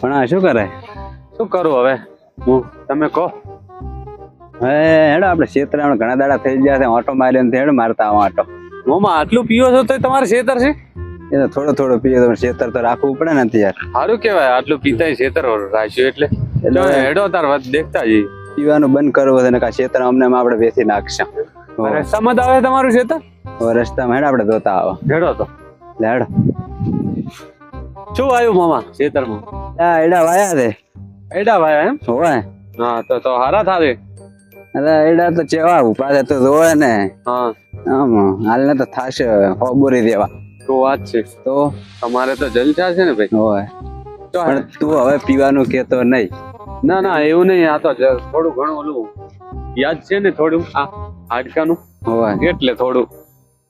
પણ આ શું કરે? શું કરું હવે? હું? તમે કહો. હે હેડો આપણે ક્ષેત્ર ઘણા દાડા થઈ ગયા છે ઓટો મારીને હેડ મારતા આવો આટો મોમાં આટલું પીવો છો તો તમારે ક્ષેત્ર છે? એ થોડો થોડો પીએ તો ક્ષેત્ર તો રાખવું પડે ને યાર સારું કહેવાય આટલું પીતા ક્ષેત્ર રાખ્યું એટલે. એટલે હેડો તાર વાત દેખતા જઈએ. પીવાનું બંધ કરવું છે ને કા ક્ષેત્ર અમને આપણે બેસી નાખશું. રસ્તામાં સમજ આવે તમારું ક્ષેત્ર? રસ્તામાં હેડ આપણે ધોતા આવો. હેડો તો. હેડો. શું આવ્યું મામા છેતરમાં આ એડા વાયા છે. એડા ભાઈ એમ? હોય. હા તો તો હારા થારે અરે એડા તો ચેવા ઊભા છે તો જોવે ને. હા. આમ હાલ ને તો થાશે હોબોરી દેવા. તો વાત છે. તો? તમારે તો જલસા છે ને ભાઈ. હોય. તો પણ તું હવે પીવાનું કેતો નહીં. ના ના એવું નહીં આ તો થોડું ઘણું ઓલું યાદ છે ને થોડું આ હાડકાનું? હોય. એટલે થોડું.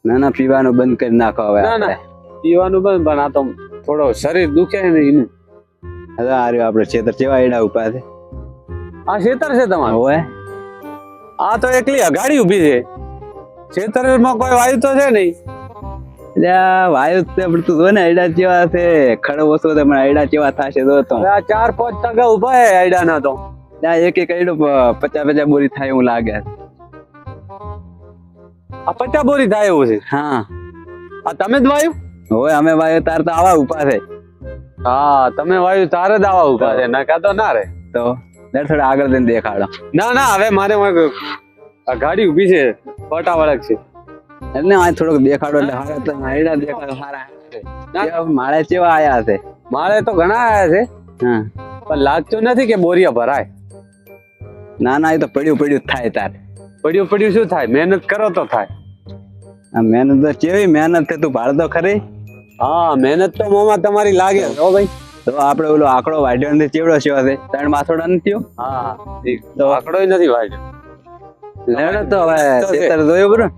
ના ના પીવાનું બંધ કરી નાખો હવે ના ના પીવાનું બંધ પણ આ તો થોડો શરીર દુખે ને એનું. હવે આ રહ્યું આપણે ક્ષેત્ર ચેવા એડા ઊભા છે. આ છેતર છે તમારું? હોય આ તો એકલી અગાડી ઊભી છે. છેતરમાં કોઈ વાયુ તો છે નહીં. વાયુ તું જો ને એડા ચેવા છે. ખડો ઓછો છે પણ થશે જો તો. આ ચાર પાંચ ટકા ઊભા હે આયડાના તો. એક એક પ- પચાસ પચાસ બોરી થાય એવું લાગે. આ પચા બોરી થાય એવું છે? હા. આ તમે જ વાયુ? હોય અમે વાયુ તાર તો આવા ઊભા છે. હા તમે વાયુ તારે આવા ઊભા છે. નકા તો ના રે તો થોડા આગળ જઈને દેખાડો. ના ના હવે મારે ગાડી ઊભી છે. પટા વળક છે. એટલે આ થોડોક દેખાડો એટલે હારા તો હારા દેખાડો હારા માળે ચેવા આયા છે? મારે તો ઘણા આયા છે. હા. પણ લાગતું નથી કે બોરિયા ભરાય. ના ના એ તો પડ્યું પડ્યું થાય તારે. પડ્યું પડ્યું શું થાય? મહેનત કરો તો થાય. આ મહેનત તો કેવી મહેનત છે તું ભાળ તો ખરી? હા મહેનત તો મોમાં તમારી લાગે. હો ભાઈ. તો આપણે ઓલો આંકડો વાઢ્યો નથી ચેવડો છે છે? ત્રણ માથોડા નથી થયો? હા તો આંકડો નથી વાઢ્યો. લેડો તો હવે ખેતર જોયું બરો.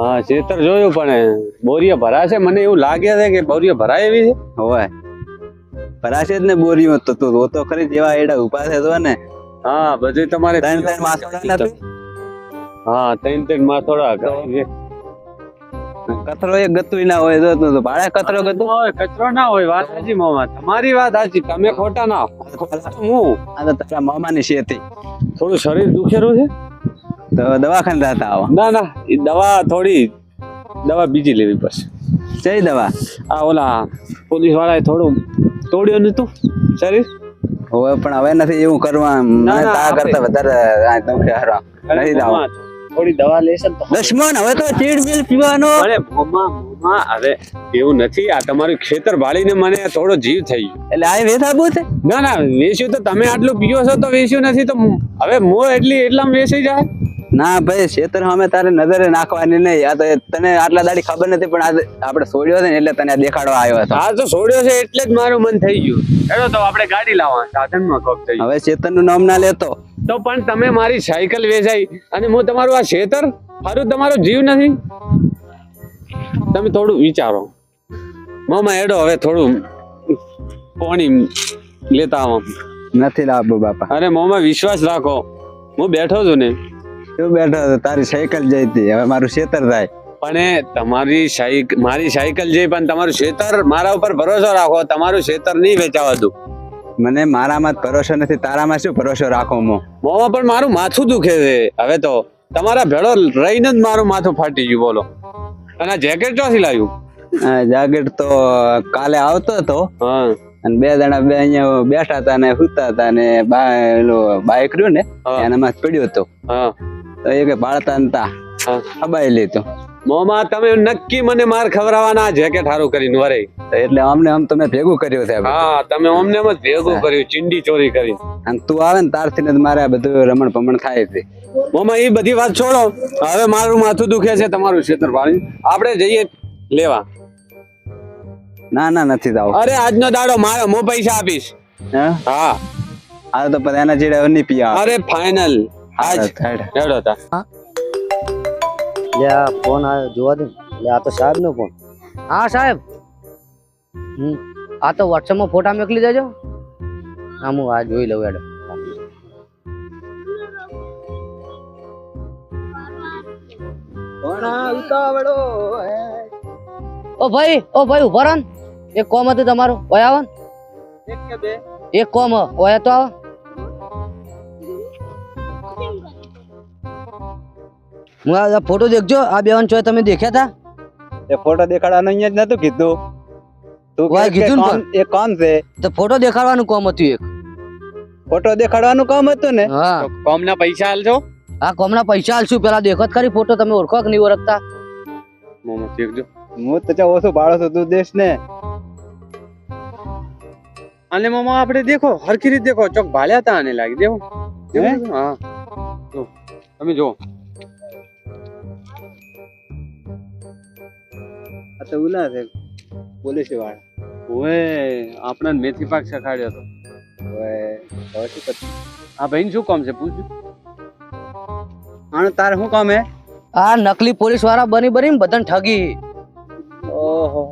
હા છેતર જોયું પણ બોરીઓ ભરાશે? મને એવું લાગે છે કે બોરીઓ ભરાય એવી છે. હોય ભરાશે જ ને બોરીઓ તો તું રોતો ખરી જેવા એડા ઊભા છે તો ને. હા બધું તમારે ત્રણ ત્રણ માથોડા હા ત્રણ ત્રણ માથોડા. કચરો એ ગતું ના હોય તો તો ભાડે કચરો ગતું? હોય કચરો ના હોય વાત સાચી મામા તમારી વાત સાચી તમે ખોટા ના હું. આ તો તારા મામાની શેતી. થોડું શરીર દુખેરું છે? તો દવાખાને જતા આવો. ના ના એ દવા થોડી દવા બીજી લેવી પડશે. કઈ દવા? આ ઓલા પોલીસ વાળાએ થોડું તોડ્યું નતું શરીર? હવે પણ હવે નથી એવું કરવા. મને તા કરતા વધારે આ દુખે હારા નહીં દાવા થોડી દવા લેશે તો દુશ્મન હવે તો ચીડ બિલ પીવાનો. અરે મોમાં મોમાં અરે એવું નથી. આ તમારું ખેતર ભાળીને મને થોડો જીવ થઈ ગયો. એટલે આ વેસાબુ છે? ના ના વેસ્યું તો તમે આટલું પીયો છો તો વેસ્યું નથી તો હવે મો એટલી એટલામાં વેસી જાય? ના ભાઈ ખેતર અમે તારે નજરે નાખવાની નહીં. આ તો તને આટલા દાડી ખબર નથી પણ આજે આપણે છોડ્યો છે ને એટલે તને દેખાડવા આવ્યો હતો. આ તો છોડ્યો છે એટલે જ મારું મન થઈ ગયું. હેડો તો આપણે ગાડી લાવવા સાધનમાં કોક થઈ હવે ચેતનનું નામ ના લેતો. તો પણ તમે મારી સાયકલ વેચાઈ અને હું તમારું આ ખેતર મારું તમારો જીવ નથી? તમે થોડું વિચારો. મામા એડો હવે થોડું પાણી લેતા આવો. નથી લાવવું બાપા. અરે મોમાં વિશ્વાસ રાખો. હું બેઠો છું ને. તું બેઠો તારી સાયકલ જઈતી હવે મારું ખેતર થાય. પણ એ તમારી સાયક મારી સાયકલ જે પણ તમારું ખેતર મારા ઉપર ભરોસો રાખો. તમારું ખેતર નહીં વેચાવા દઉં. મને મારામાં ભરોસો નથી તારામાં શું ભરોસો રાખો મો? મોમાં પણ મારું માથું દુખે છે. હવે તો તમારા ભેળો રહીને જ મારું માથું ફાટી ગયું બોલો. અને જેકેટ ક્યાંથી લાવ્યું? જેકેટ તો કાલે આવતો હતો. અને બે જણા બે અહીંયા બેઠા હતા ને સુતા હતા ને બાઈક રહ્યું ને. એનામાં જ હતો. તો એ કે બાળતા હતા અબાઈ લીધું. મોમાં તમે નક્કી મને માર ખવડાવવાના જેકેટ સારું કરીને વરે. એટલે અમને આમ તમે ભેગું કર્યું છે હા તમે અમને જ ભેગું કર્યું ચીંડી ચોરી કરી. અને તું આવે ને તારથી ને મારે આ બધું રમણ પમણ થાય છે. મોમાં એ બધી વાત છોડો. હવે મારું માથું દુખે છે તમારું ક્ષેત્ર પાણી આપણે જઈએ લેવા. ના ના નથી જાવ. અરે આજનો દાડો મારો હું પૈસા આપીશ. હા? હા. આ તો પછી એના જેડે નહીં પીવા અરે ફાઇનલ આજ હેડો. તા. લે આ ફોન આવ્યો જોવા દે એટલે આ તો સાહેબ નો ફોન. હા સાહેબ. હમ આ તો વોટ્સઅપમાં ફોટા મોકલી દેજો. હા હું આ જોઈ લઉં એડો ઓ ભાઈ ઓ ભાઈ ઊભા રહો એક કોમ હતું તમારું. ઓય આવો એક કે બે? એક કોમ. ઓય તો આવો. હું આ ફોટો દેખજો. આ બેવાન છો તમે દેખ્યા હતા એ ફોટો દેખાડવાનું અહીંયા જ નતું કીધું. તું કહે કીધું ને કોણ- એ કોણ છે? તો ફોટો દેખાડવાનું કોમ હતું એક. ફોટો દેખાડવાનું કામ હતું ને? હા. તો કોમના પૈસા આલજો. આ કોમના પૈસા આલશું. પેલા દેખો કરી ફોટો તમે ઓળખો કે નહીં ઓળખતા? મોમો દેખજો. હું તો ચા ઓછો બાળો છું તું દેશ ને. અને મામા આપણે દેખો. હરખી રીતે દેખો. ચોક ભાળ્યા હતા આને લાગી. દેવો હા? તમે જો તો ઉલા છે પોલીસવાળા. ઓએ આપણે મેથી પાક શખાડ્યો હતો ઓએ હવે શું કરશું? આ ભાઈ શું કામ છે? પૂછ્યું આનું તારે શું કામ હે? આ નકલી પોલીસવાળા બની બની બધાને ઠગી. ઓહો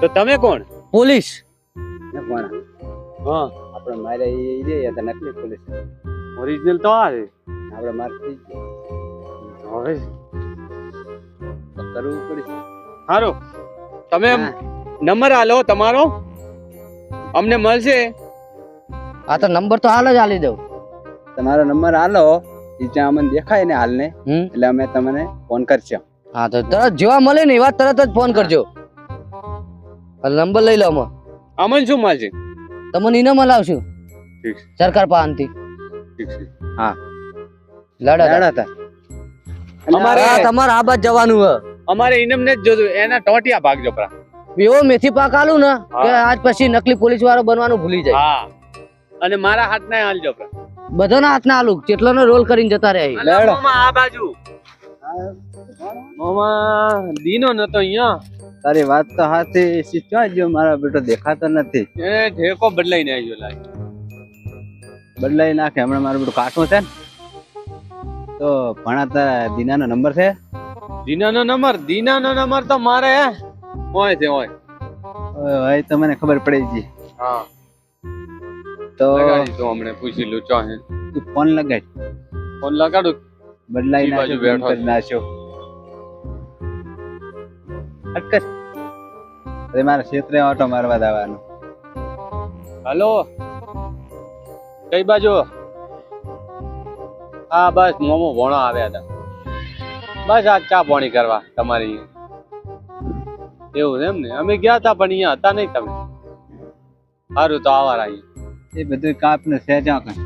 તો તમે કોણ? પોલીસ. ને કોણ? હા. આપણે મારે એ રે નકલી પોલીસ. ઓરિજિનલ તો આ છે. આપણે મારતી હવે. કરવું પડશે. સારું તમે નંબર આલો તમારો? અમને મળશે. આ તો નંબર તો હાલ જ આલી દઉં. તમારો નંબર આલો જ્યાં અમને દેખાય ને હાલને. હમ. એટલે અમે તમને ફોન કરશું. હા તો તરત જેવા મળે ને એવા તરત જ ફોન કરજો. નંબર લઈ લો અમે અમન શું મળશે? તમને ઇનામ મલાવશું સરકાર પાસેથી. હા છે. લડા લેડા અમારે- તમારે આ બાદ જવાનું હે. અમારે ઇનમને જ જોજો એના ટોટિયા ભાગ પરા એવો મેથી પાક આલું ને કે આજ પછી નકલી પોલીસ વાળો બનવાનું ભૂલી જાય. હા. અને મારા હાથ ના હાલજો પરા બધાના હાથના આલુ કેટલો નો રોલ કરીને જતા રહે. અલા, લેવડો. મામા આ બાજુ. મામા દીનો નતો અહીંયા. તારી વાત તો હાથી જો મારો બેટો દેખાતો નથી. એને ઠેકો બદલાઈને આવ્યો લાગે બદલાઈ નાખે હમણાં મારું બેટું કાઠું છે ને. તો ભણાતા દીનાનો નંબર છે? દીનાનો નંબર દીનાનો નંબર તો મારે હોય છે હોય. ઓય ભાઈ તો મને ખબર પડી ગઈ. હા. તો તો હમણે પૂછી લો ચો તું ફોન લગાડ. ફોન લગાડું? બદલાઈ નાખ્યો બેઠો નાખ્યો અટકર અરે મારા ક્ષેત્રે ઓટો મારવા દાવાનો હલો? કઈ બાજુ? હા બસ મોમો ભણો આવ્યા હતા. બસ આ ચા પાણી કરવા તમારી. એવું એમ ને અમે ગયા હતા પણ અહીંયા હતા નહીં તમે. સારું તો આવા રહી એ બધું કાપ ને સેજા કઈ.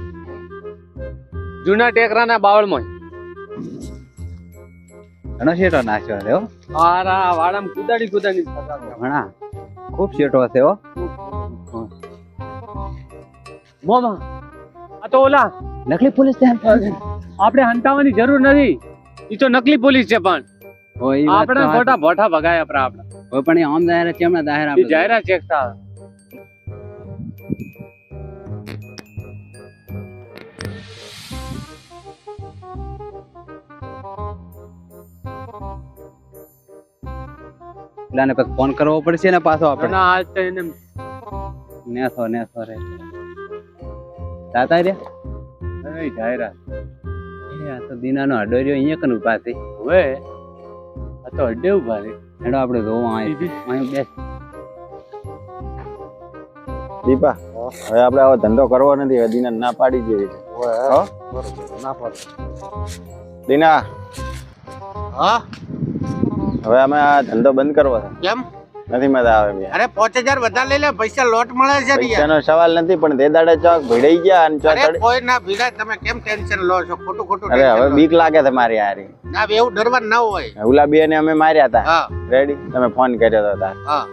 જૂના ટેકરાના બાવળમાં. ઘણો શેટો નાખ્યો છે આરા વાડામાં કુદાડી કુદાડી. ઘણા. ખૂબ શેટો છે હો. મોમા આ તો ઓલા નકલી પોલીસ આપણે હંતાવાની જરૂર નથી. ઈ તો નકલી પોલીસ છે પણ. આપણે. ખોટા ભોઠા ભગાયા આપણા આપણા. હોય પણ એ આમ જાહેરાત કેમ ના દાયરા આપણે જાહેરાત ચેક થા પેલાને પછી ફોન કરવો પડશે ને પાછો આપણે? ના આજ તો એને નેસો નેસો રે. તાતા રે? એ જાહેરાત. આ તો દીનાનો અડોર્યો અહીંયા કન ઊભા થઈ હવે? આ તો અડ્ડે ઊભા રે હેડો આપણે જોવા અહીં અહીં બેસ. દીપા હવે આપણે આવો ધંધો કરવો નથી હવે દીના ના પાડી જેવી છે હો? દીના. હા? હવે અમે આ ધંધો બંધ કરવો છે. કેમ? નથી મજા આવે અરે પાંચ હજાર વધારે લઈ લે પૈસા લોટ મળે છે પૈસાનો સવાલ નથી પણ તે દાડે ચોક ભીડાઈ ગયા અને ચોક કોઈ ના ભીડા તમે કેમ ટેન્શન લો છો? ખોટું ખોટું અરે હવે બીક લાગે છે મારી હારી. ના એવું ડરવા ના હોય. ઓલા બે ને અમે માર્યા હતા રેડી તમે ફોન કર્યો હતો તાર. હા.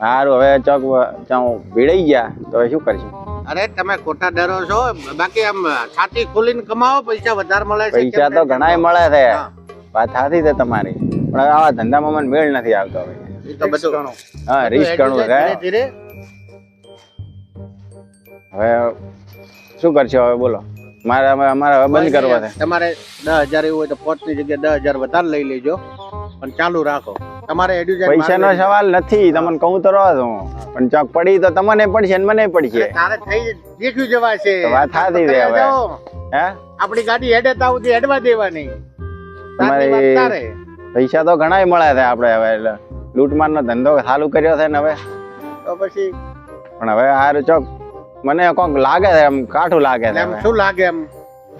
સારું હવે ચોક ચાઉ ભીડાઈ ગયા તો શું કરશું? અરે તમે ખોટા ડરો છો બાકી આમ છાતી ખોલીને કમાવો પૈસા વધારે મળે છે પૈસા તો ઘણા ઘણાય મળે છે. વાત સાચી છે તમારી. પણ આવા ધંધામાં મને મેળ નથી આવતો હવે. એ તો બધું હા રીસ ઘણું ધીરે ધીરે હવે શું કરશો હવે બોલો. મારે અમે અમારે હવે બંધ કરવા છે તમારે દસ હજાર એવું હોય તો પોતની જગ્યાએ દસ હજાર વધારે લઈ લેજો પણ ચાલુ રાખો. તમારે એડ્યુઝન પૈસાનો સવાલ નથી તમને કહું તો રહો હું. પણ ચોક પડી તો તમને પડશે ને મને પડશે. તારે થઈ દેખ્યું જવાશે વાત થાતી છે હવે. હે? આપણી ગાડી હેડે તાવ સુધી હેડવા દેવાની. તમારી-. પૈસા તો ઘણાય મળ્યા છે આપણે હવે એટલે લૂંટમારનો ધંધો ચાલુ કર્યો છે ને હવે? તો પછી પણ હવે હારું ચોક મને કોક લાગે છે એમ કાઠું લાગે છે એમ શું લાગે એમ?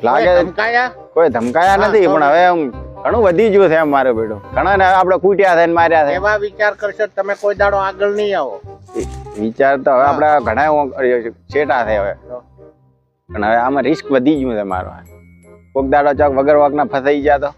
લાગે ધમકાયા? કોઈ ધમકાયા નથી પણ હવે એમ ઘણું વધી ગયું છે એમ મારું બેટું ઘણા ને આપણે કૂટ્યા છે ને માર્યા છે. એવા વિચાર કરશો તમે કોઈ દાડો આગળ નહીં આવો. વિચાર તો હવે આપણે ઘણા છેટા છે હવે. પણ હવે આમાં રિસ્ક વધી ગયું છે મારો. કોક દાડો ચોક વગર વગર ના ફસાઈ ગયા તો?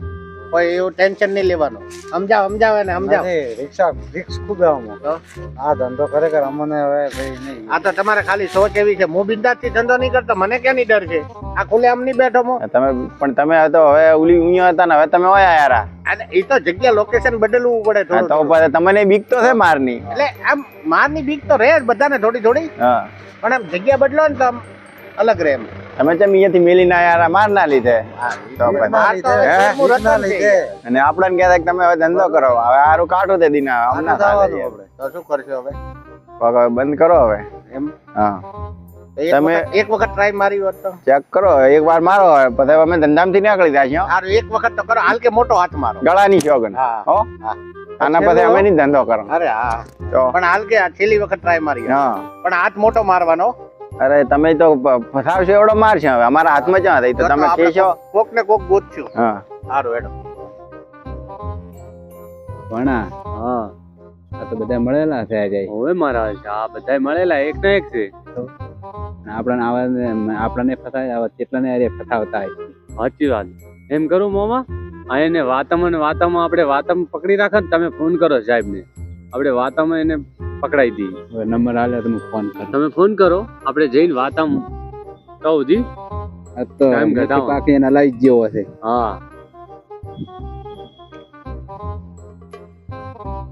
કોઈ એવું ટેન્શન નહીં લેવાનું. સમજાવ સમજાવે ને સમજાવ. રિક્ષા રિક્ષ ખૂબ આ ધંધો ખરેખર અમને હવે ભાઈ નહીં. આ તો તમારે ખાલી સોચ એવી છે. હું બિંદાસથી ધંધો નહીં કરતો મને ક્યાંની ડર છે? આ ખુલે આમ નહીં બેઠો મો તમે પણ તમે તો હવે ઉલી ઉયા હતા ને હવે તમે ઓયા યારા અને એ તો જગ્યા લોકેશન બદલવું પડે હા, થોડું તો પછી તમને બીક તો છે મારની. એટલે આમ મારની બીક તો રહે જ બધાને થોડી થોડી હા. પણ આમ જગ્યા બદલો ને તો આમ અલગ રહે એમ. તમે ચમ અહીંયાથી મેલીને આયા માર ના લીધે. અને આપણને કહેતા કે તમે હવે ધંધો કરો. હવે સારું કાઢો તે દિન તો શું કરશો હવે? હવે બંધ કરો હવે. એમ? હા. એક તમે- વખત- એક વખત ટ્રાય મારી હોત તો? ચેક કરો એક વાર મારો હવે. પછી અમે ધંધામાંથી નીકળી જાય એક વખત તો કરો. હાલ કે મોટો હાથ મારો. ગળાની શોગન હા. આના પછી અમે નહીં ધંધો કરો અરે હા. તો. પણ હાલ કે આ છેલ્લી વખત ટ્રાય મારી હા. પણ હાથ મોટો મારવાનો. અરે તમે તો ફસાવશો એવડો મારશો હવે. અમારા હાથમાં ક્યાં થઈ તો તમે કહેશો? કોક ને કોક ગોતશું. હા. સારું એડો ભણા હા. આ તો બધા મળેલા છે આજે. હવે મારા આ બધા મળેલા એક ને એક છે. આપણને આવા આપણને ફસાય આવા કેટલાને અરે ફસાવતા હોય. સાચી વાત. એમ કરું મોમાં? આ એને વાતમાં ને વાતામાં આપણે વાતામાં પકડી રાખો ને તમે ફોન કરો સાહેબ ને આપણે વાતામાં એને પકડાઈ દઈએ નંબર આલે તમે ફોન કરો. તમે ફોન કરો આપણે જઈને વાતામાં કહું જી. તો પાકી એના લઈ ગયો જેવો છે. હા.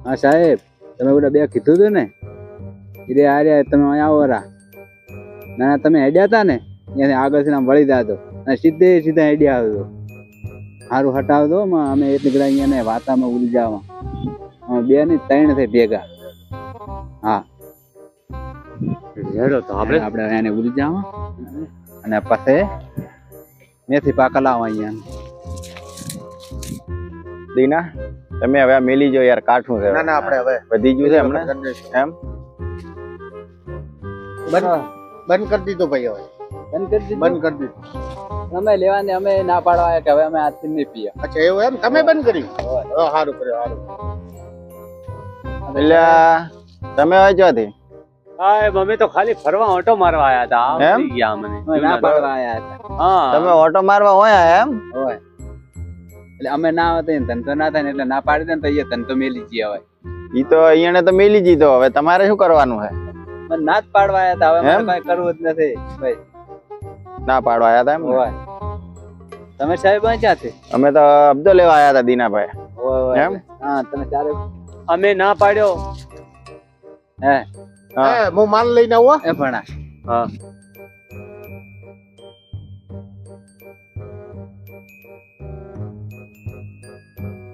હા સાહેબ તમે બધા બે કીધું હતું ને? એટલે આ રહ્યા તમે અહીંયા આવો રા. ના તમે હેડ્યા હતા ને? ત્યાંથી આગળથી આમ વળી જાતો અને સીધે સીધા હેડ્યા આવતો સારું હટાવતો અમે એટલી બધા અહીંયા ને વાતામાં ઉડી જવા અમે બે ને ત્રણ થઈ ભેગા. હેડો તો આપણે. આપણે એને ઉડી જવા અને પછી મેથી પાકા લાવવા અહીંયા. દીના તમે હવે મેલી જો યાર કાઠું છે. ના ના આપણે હવે વધી ગયું છે હમણાં? એમ? બંધ બંધ કરી દીધો ભાઈ હવે. બંધ કરી દીધો? બંધ કરી દીધો. અમે લેવાને અમે ના પાડવા કે હવે અમે આજથી નહીં પીએ. અચ્છા એવું એમ? તમે બંધ કરી. સારું કર્યું સારું એટલે તમે હવે એમ અમે તો ખાલી ફરવા ઓટો મારવા આયા હતા. એમ? ગયા મને ના ફરવા આયા હતા. હા. તમે ઓટો મારવા હોય એમ? હોય. એટલે અમે ના આવતા ને ધંધો ના થાય ને એટલે ના પાડી દે ને તો એ ધંધો મેલી જઈએ હવે ઈ તો અહીંયા તો મેલી જીધો હવે તમારે શું કરવાનું છે મને ના જ પાડવા આયા હતા. હવે? મારે કઈ કરવું જ નથી. ભાઈ. ના પાડવા આયા હતા એમ હોય. તમે સાહેબ ક્યાં છે? અમે તો અબ્દો લેવા આયા હતા દીનાભાઈ. એમ? હા તમે ચારે અમે ના પાડ્યો. હે? હા. માલ લઈને આવું એ ભણા હા.